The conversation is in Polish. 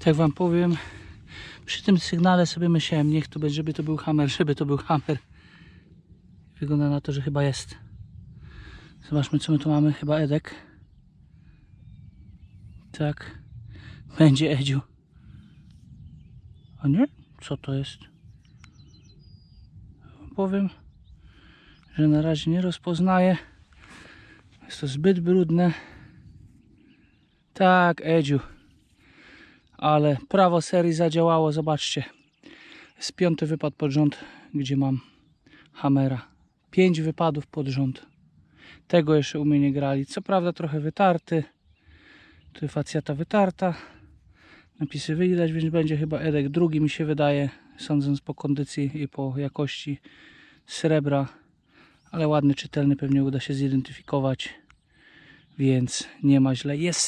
Tak wam powiem, przy tym sygnale sobie myślałem, niech to będzie, żeby to był hammer, żeby to był hammer. Wygląda na to, że chyba jest. Zobaczmy co my tu mamy, chyba Edek. Tak, będzie Edziu. A nie? Co to jest? Powiem, że na razie nie rozpoznaję. Jest to zbyt brudne. Tak, Edziu. Ale prawo serii zadziałało, zobaczcie. Jest piąty wypad pod rząd, gdzie mam Hammera. Pięć wypadów pod rząd. Tego jeszcze u mnie nie grali. Co prawda trochę wytarty. Tu facjata wytarta. Napisy widać, więc będzie chyba Edek drugi mi się wydaje, sądząc po kondycji i po jakości srebra. Ale ładny, czytelny pewnie uda się zidentyfikować. Więc nie ma źle. Jest